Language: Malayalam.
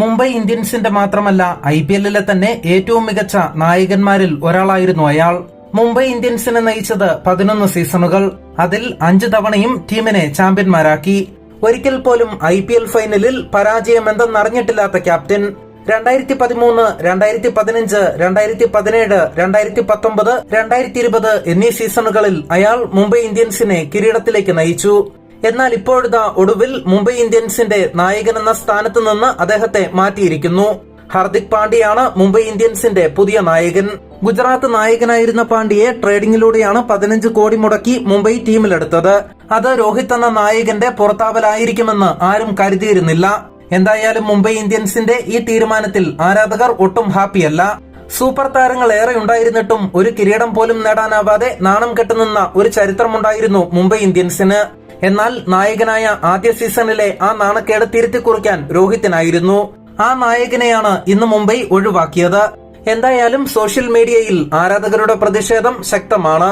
മുംബൈ ഇന്ത്യൻസിന്റെ മാത്രമല്ല ഐ പി എല്ലിലെ തന്നെ ഏറ്റവും മികച്ച നായകന്മാരിൽ ഒരാളായിരുന്നു അയാൾ. മുംബൈ ഇന്ത്യൻസിനെ നയിച്ചത് പതിനൊന്ന് സീസണുകൾ. അതിൽ അഞ്ചു തവണയും ടീമിനെ ചാമ്പ്യന്മാരാക്കി. ഒരിക്കൽ പോലും ഐ പി എൽ ഫൈനലിൽ പരാജയം എന്തെന്നറിഞ്ഞിട്ടില്ലാത്ത ക്യാപ്റ്റൻ. രണ്ടായിരത്തി പതിമൂന്ന് രണ്ടായിരത്തി പതിനഞ്ച് രണ്ടായിരത്തി പതിനേഴ് രണ്ടായിരത്തി പത്തൊമ്പത് രണ്ടായിരത്തി ഇരുപത് എന്നീ സീസണുകളിൽ അയാൾ മുംബൈ ഇന്ത്യൻസിനെ കിരീടത്തിലേക്ക് നയിച്ചു. എന്നാൽ ഇപ്പോഴത്തെ ഒടുവിൽ മുംബൈ ഇന്ത്യൻസിന്റെ നായകൻ എന്ന സ്ഥാനത്ത് നിന്ന് അദ്ദേഹത്തെ മാറ്റിയിരിക്കുന്നു. ഹാർദിക് പാണ്ഡ്യയാണ് മുംബൈ ഇന്ത്യൻസിന്റെ പുതിയ നായകൻ. ഗുജറാത്ത് നായകനായിരുന്ന പാണ്ഡ്യയെ ട്രേഡിംഗിലൂടെയാണ് പതിനഞ്ച് കോടി മുടക്കി മുംബൈ ടീമിലെടുത്തത്. അത് രോഹിത് എന്ന നായകന്റെ പുറത്താവലായിരിക്കുമെന്ന് ആരും കരുതിയിരുന്നില്ല. എന്തായാലും മുംബൈ ഇന്ത്യൻസിന്റെ ഈ തീരുമാനത്തിൽ ആരാധകർ ഒട്ടും ഹാപ്പിയല്ല സൂപ്പർ താരങ്ങൾ ഏറെ ഉണ്ടായിരുന്നിട്ടും ഒരു കിരീടം പോലും നേടാനാവാതെ നാണം കെട്ടുനിന്ന ഒരു ചരിത്രമുണ്ടായിരുന്നു മുംബൈ ഇന്ത്യൻസിന്. എന്നാൽ നായകനായ ആദ്യ സീസണിലെ ആ നാണക്കേട് തിരുത്തി കുറിക്കാൻ രോഹിത്തിനായിരുന്നു ആ നായകനെയാണ് ഇന്ന് മുംബൈ ഒഴിവാക്കിയത്. എന്തായാലും സോഷ്യൽ മീഡിയയിൽ ആരാധകരുടെ പ്രതിഷേധം ശക്തമാണ്.